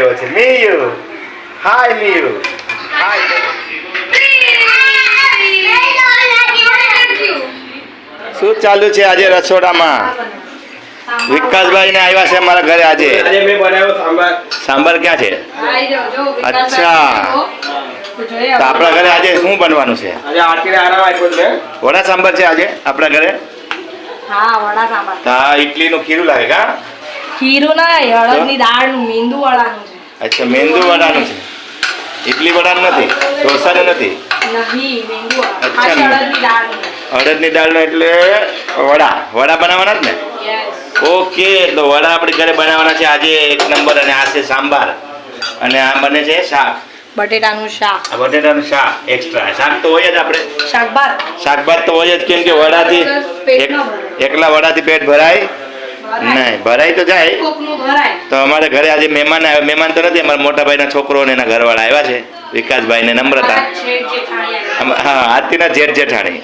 આવ્યો છે. મીયુ. હાય મીયુ. હાય. શું ચાલુ છે આજે રસોડામાં? વિકાસભાઈ ને આવ્યા છે અમારા ઘરે આજે. આજે સાંભાર. સાંભાર ક્યાં છે? અચ્છા. તો આપણા ઘરે આજે શું બનવાનું છે? વડા સાંભાર છે આજે આપણા ઘરે? હા ઇડલી ઇડલીનું ખીરું લાગે કા? ખીરું નહીં દાળનું મેંદુ વડાનું છે. અચ્છા મેંદુ વડાનું છે. ઇડલી વડાનું નથી ઢોસાનું નથી? અચ્છા. અડદની દાળનું. એટલે વડા. વડા બનાવવાના જ ને? ઓકે તો વડા આપણે ઘરે બનાવવાના છે. આજે એક નંબર અને આ છે સાંભાર. અને આ બને છે શાક. બટેટાનું શાક. બટેટાનું શાક એક્સ્ટ્રા શાક તો હોય જ આપણે. શાકભાત. શાકભાત તો હોય જ. કેમ કે વડાથી. એકલા વડાથી પેટ ભરાય. નહીં ભરાય તો જાય. તો અમારે ઘરે આજે મહેમાન આવ્યા મહેમાન તો નથી અમારા મોટાભાઈના છોકરો અને એના ઘરવાળા આવ્યા છે વિકાસભાઈ ને નમ્રતા હા આરતીના જેઠ જેઠાણી.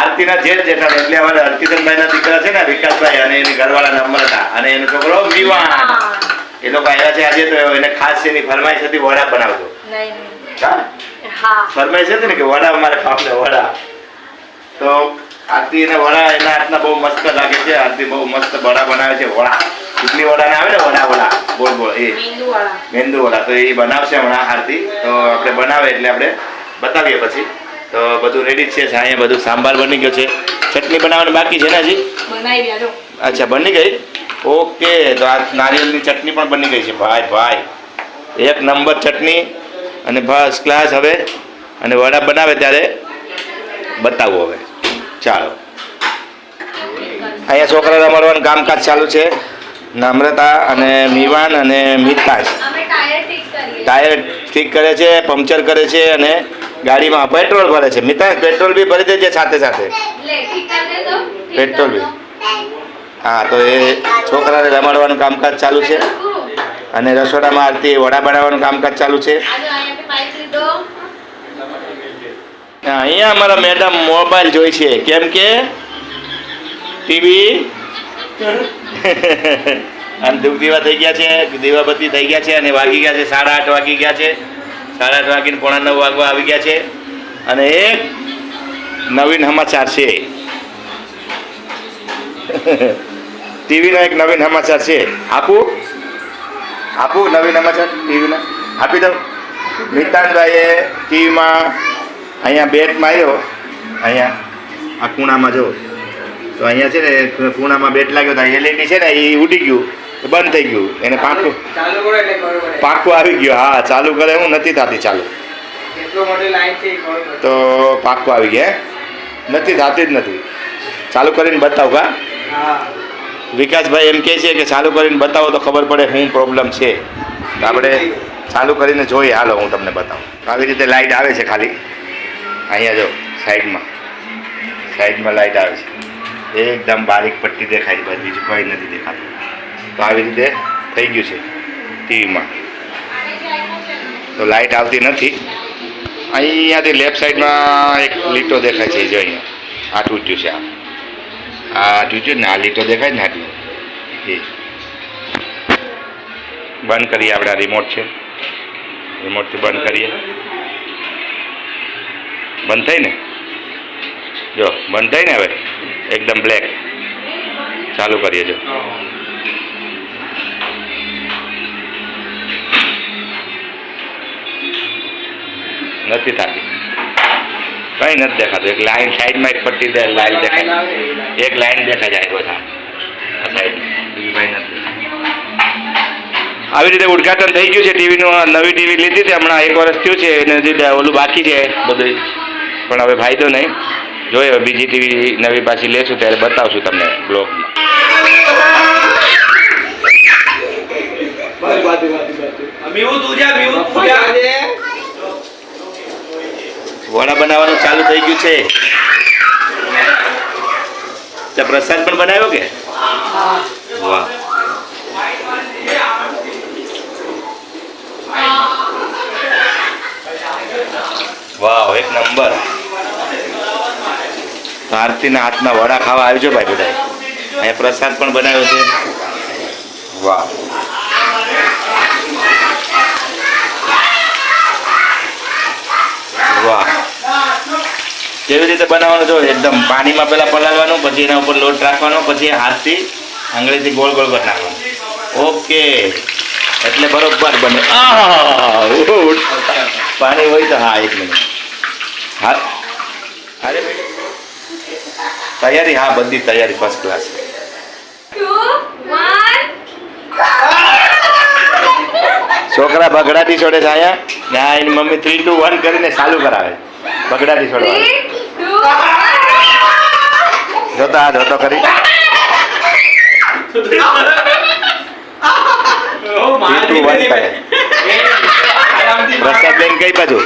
આરતીના જેઠ જેઠાણી એટલે અમારા હરકિશનભાઈના દીકરા છે ને વિકાસભાઈ અને એની ઘરવાળા નમ્રતા અને એનો છોકરો વિવાન. એ લોકો આવ્યા છે આજે તો એને ખાસ એની ફરમાઈશ હતી વડા બનાવજો. ફરમાઈશ હતી ને કે વડા અમારે ખાવને વડા. તો આરતી એને વડા એના હાથના બહુ મસ્ત લાગે છે. આરતી બહુ મસ્ત વડા બનાવે છે. વડા ઇડલી વડા ને આવે ને વડા વડા. બોલ બોલ. એ. મેંદુ વડા તો એ બનાવશે હમણાં આરતી તો આપણે બનાવે એટલે આપણે બતાવીએ પછી. તો બધું રેડી છે. અહીંયા બધું સાંભાર બની ગયો છે. ચટણી બનાવવાની બાકી છે ને હજી? અચ્છા બની ગઈ? ઓકે. તો આ નારિયેળની ચટણી પણ બની ગઈ છે. ભાઈ ભાઈ. એક નંબર ચટણી. અને ફર્સ્ટ ક્લાસ હવે. અને વડા બનાવે ત્યારે બતાવું હવે. ચાલો. અહીંયા છોકરા રમાડવાનું કામકાજ ચાલુ છે. નમ્રતા અને મિવાન અને અમે ટાયર ઠીક કરે છે પંક્ચર કરે છે અને ગાડીમાં પેટ્રોલ ભરે છે. મિતાશ પેટ્રોલ બી ભરી દેજે સાથે સાથે. પેટ્રોલ બી. હા તો એ છોકરાને રમાડવાનું કામકાજ ચાલુ છે. અને રસોડામાં આરતી વડા બનાવવાનું કામકાજ ચાલુ છે આજે અહીંયાથી પાઇપ લીધો હા, અહીંયા અમારા મેડમ મોબાઈલ જોઈ છે. કેમ કે? ટીવી? અને ધૂપ દીવા થઈ ગયા છે દીવાબત્તી થઈ ગયા છે અને વાગી ગયા છે, સાડા આઠ વાગી ગયા છે. સાડા આઠ વાગીને પોણા નવ વાગવા આવી ગયા છે. અને એક નવીન સમાચાર છે. ટીવીનો એક નવીન સમાચાર છે. આપું? આપું નવીન સમાચાર ટીવીના? આપી દઉં. નિતાનભાઈએ ટીવીમાં અહીંયા બેટ માર્યો. અહીંયા આ ખૂણામાં જો. તો અહીંયા છે ને ખૂણામાં બેટ લાગ્યો તો એલઈડી છે ને એ ઉડી ગયું. બંધ થઈ ગયું. એને પાંખું પડે. પાંખું આવી ગયું. હા ચાલુ કરે હું નથી થતી ચાલુ. તો પાંખું આવી ગયા નથી થતી જ નથી. ચાલુ કરીને બતાવ કા વિકાસભાઈ એમ કહે છે કે ચાલુ કરીને બતાવો તો ખબર પડે શું પ્રોબ્લેમ છે. આપણે ચાલુ કરીને જોઈએ. હાલો હું તમને બતાવું. આવી રીતે લાઇટ આવે છે ખાલી. અહીંયા જો, સાઈડમાં. સાઈડમાં લાઇટ આવે છે. એકદમ બારીક પટ્ટી દેખાય છે બીજું કંઈ નથી દેખાતું. તો આવી રીતે થઈ ગયું છે ટીવીમાં. તો લાઇટ આવતી નથી. અહીંયાથી લેફ્ટ સાઈડમાં એક લીટો દેખાય છે, જો અહીંયા. આ તૂટ્યું છે આ. આ તૂટ્યું ને, આ લીટો દેખાય ને આટલું એ. બંધ કરીએ આપણે આ રિમોટ છે. રિમોટથી બંધ કરીએ. બંધ થઈ ને જો, બંધ થઈ ને હવે? એકદમ બ્લેક ચાલુ કરીએ જો. નથી થતી કંઈ નથી દેખાતું. એક લાઈન સાઈડમાં એક પટ્ટી દે, લાઈન દેખાય. એક લાઈન દેખાય જાય બધા. આવી રીતે ઉદઘાટન થઈ ગયું છે ટીવીનું. નવી ટીવી લીધી હતી હમણાં. એક વર્ષ થયું છે. એને લીધે ઓલું બાકી છે બધું. પણ હવે ફાયદો નહીં જોઈએ હવે બીજી ટીવી નવી પાછી લેશું ત્યારે બતાવશું તમને બ્લોગમાં. વડા બનાવવાનું ચાલુ થઈ ગયું છે. તો પ્રસાદ પણ બનાવ્યો કે? વાહ. વાહ એક નંબર. તો આરતીના હાથના વડા ખાવા આવજો ભાઈ બધા. અહીંયા પ્રસાદ પણ બનાવ્યો છે. વાહ. વાહ. કેવી રીતે બનાવવાનું જો એકદમ પાણીમાં પહેલાં પલાળવાનું, પછી એના ઉપર લોટ રાખવાનો, પછી હાથથી આંગળીથી ગોળ ગોળ કરી નાખવાનું. ઓકે. એટલે બરોબર બને. પાણી હોય તો હા, એક મિનિટ. હા. અરે બેટા તૈયારી હા બધી તૈયારી ફર્સ્ટ ક્લાસ છોકરા બગડા છોકરા બગડાટી છોડે છે અહીંયા? ને એની મમ્મી થ્રી ટુ વન કરીને ચાલુ કરાવે. બગડાટી છોડવા. જોતા two, જોતો કરી. પ્રસાદ લઈને કઈ બાજુ?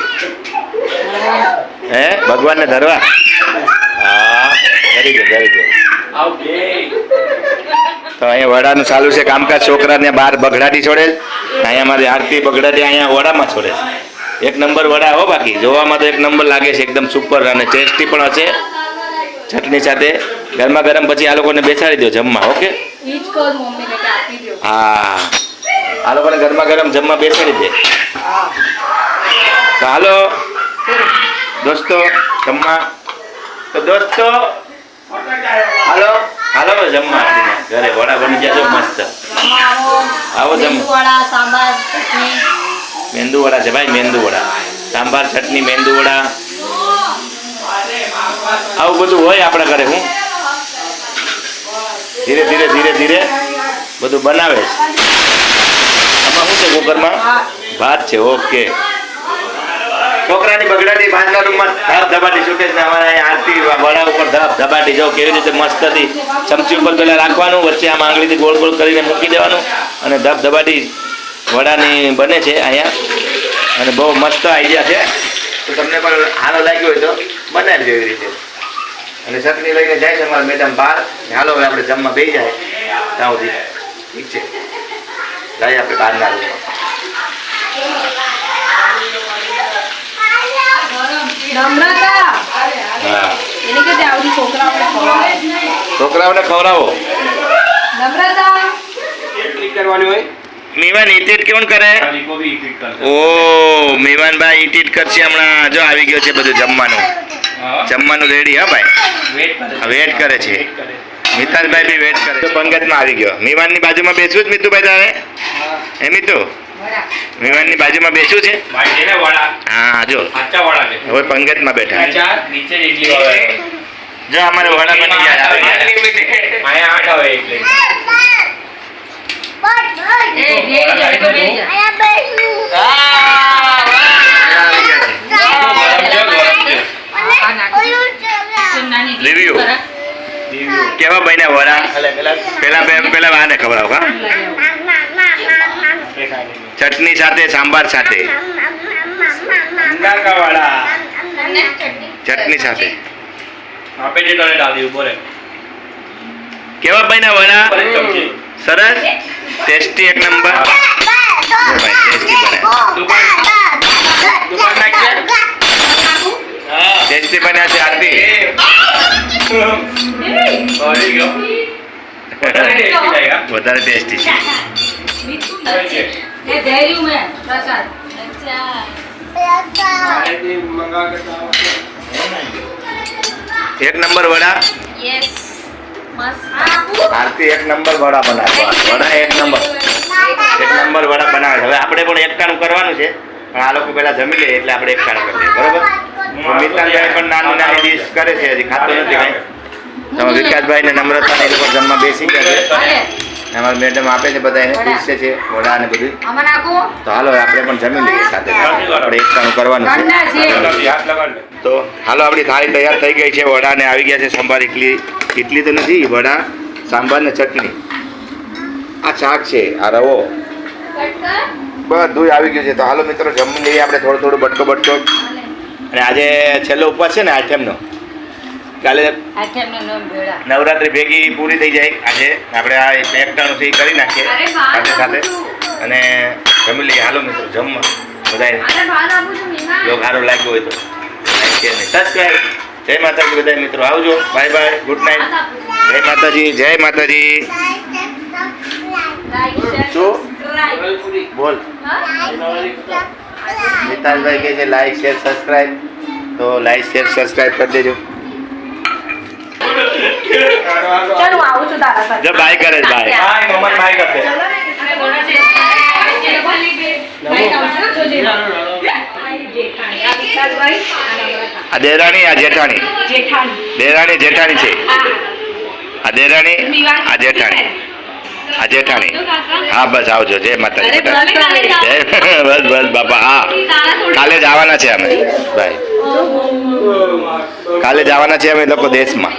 હે? ભગવાનને ધરવા હા ધરી દે ધરી દે ઓકે. તો અહીંયા વડાનું ચાલુ છે કામકાજ છોકરાને બહાર બગડાટી છોડે અહીંયા મારી આરતી બગડાટી અહીંયા વડામાં છોડે એક નંબર વડા હો બાકી. જોવામાં તો એક નંબર લાગે છે એકદમ સુપર અને ટેસ્ટી પણ હશે. ચટણી સાથે ગરમા ગરમ પછી આ લોકોને બેસાડી દો જમવા ઓકે. હા. આ લોકોને ગરમા ગરમ જમવા બેસાડી દે. તો હાલો. દોસ્તો જમવા. તો દોસ્તો. હાલો જમવા. ઘરે વડા બની જજો મસ્ત. આવો જમ. મેંદુ વડા છે ભાઈ મેંદુ વડા સાંભાર ચટણી મેંદુ વડા આવું બધું હોય આપણા ઘરે હું? ધીરે ધીરે ધીરે ધીરે બધું બનાવે છે. આમાં શું છે કુકરમાં ભાત છે ઓકે. છોકરાની બગડાટી બહારના રૂમમાં ધાબ ધબાટી છૂટે છે અમારે આરતી વડા ઉપર ધબ ધબાટી જો કેવી રીતે મસ્ત હતી ચમચી ઉપર પેલા રાખવાનું, વચ્ચે આમ આંગળીથી ગોળ ગોળ કરીને મૂકી દેવાનું અને ધબ ધબાટી વડાની બને છે અહીંયા. અને બહુ મસ્ત આઈડિયા છે. તો તમને પણ હાલો લાગ્યો હોય તો બનાવી એવી રીતે. અને ચટણી લઈને જાય છે અમારા મેડમ બહાર. હાલો હવે આપણે જમવા બે જાય. ત્યાં સુધી. ઠીક છે. જાય આપણે બહારના રૂમમાં. નમ્રતા. એને કે આવડી છોકરાઓને ખવડાવે. છોકરાઓને ખવડાવો. નમ્રતા. ક્લિક કરવાની હોય? મીવાન ઈટીટ કોણ કરે? ઓ મીવાનભાઈ ઈટીટ કરશે હમણાં. જો આવી ગયો છે બધું જમવાનું. જમવાનું રેડી હા ભાઈ? વેટ કરે છે. મિતાલભાઈ બી વેટ કરે છે. પંગતમાં આવી ગયો. મીવાનની બાજુમાં બેસવું જ મિતુભાઈ તારે? હે મિતુ? મીવાનની બાજુમાં બેસું છે? હા જો. હવે પંગતમાં બેઠા. ચાર જો અમારે વડા બની ગયા આવી. આવે. આવી. કરા. કેવા બન્યા વડા? પેલા પેલા ખબર ખવડાવો કા ચટણી સાથે સાંભાર સાથે. ચટણી. ચટણી સાથે. કેવા ભાઈ તને ડાલી ઉપર કેવા બન્યા વડા? સરસ. ટેસ્ટી એક નંબર ટેસ્ટી બન્યા છે આરતી. વધારે ટેસ્ટી છે. મીઠું डेयरी में प्रसाद अच्छा एक नंबर મારેથી यस એક નંબર વડા? યસ આરતી એક નંબર વડા બનાવે. વડા એક નંબર. એક નંબર વડા બનાવે. છે હવે આપણે પણ એકટાણું કરવાનું છે. પણ આ લોકો પહેલાં જમી લે એટલે આપણે એકટાણું કરીએ બરોબર? મિતાનભાઈ પણ નાની નાની ડીશ કરે છે હજી. ખાતો નથી કાંઈ તમે વિકાસભાઈ ને નમ્રતા એ લોકો જમવા બેસી ગયા છે. અમારા મેડમ આપે છે બધા એને પૂછે છે વડા અને બધું. તો હાલો આપણે પણ જમી લઈએ સાથે. આપણે એક કામ કરવાનું છે. છે. હાથ લગાડ લે તો હાલો આપણી થાળી તૈયાર થઈ ગઈ છે. વડા ને આવી ગયા છે સંભાર. ઇડલી ઇડલી તો નથી. વડા સાંભાર ને ચટણી. આ શાક છે આ રવો. બધું આવી ગયું છે. તો હાલો મિત્રો જમી લઈએ. આપણે થોડું થોડું બટકો બટકો. અને આજે છેલ્લો ઉપવાસ છે ને આઠમનો. કાલે નવરાત્રી ભેગી પૂરી થઈ જાય આજે. આપણે આ એકટાણું છે કરી નાખીએ સાથે સાથે. અને જમી લઈએ. હાલો મિત્રો જમવા. મીના. જો સારું લાગ્યું હોય તો. સબસ્ક્રાઈબ જય માતાજી બધા મિત્રો. આવજો. બાય બાય ગુડ નાઇટ જય માતાજી જય માતાજી. શું? બોલ. મિતાલભાઈ કહે છે લાઈક શેર સબસ્ક્રાઈબ તો લાઈક શેર સબસ્ક્રાઈબ કરી દેજો. ચાલ હું આવું છું તારા સાથે. જો બાય કરે ભાઈ બાય હાય મમ્મા બાય કરતે આ દેરાણી આ જેઠાણી. દેરાણી જેઠાણી છે. આ દેરાણી આ જેઠાણી. આ જેઠાણી. હા બસ આવજો જય માતાજી જય બસ બસ બાપા હા. કાલે જ આવવાના છે અમે. બાય. કાલે જવાના છે અમે લોકો દેશમાં.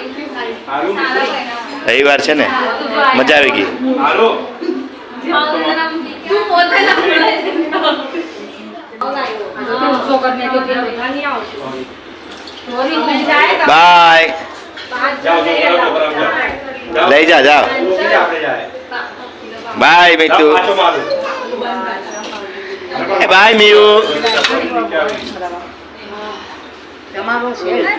રવિવાર છે ને? મજા આવી ગઈ. બાય. લઈ જા જાઓ. બાય મારું. બાય મિયુ આવી.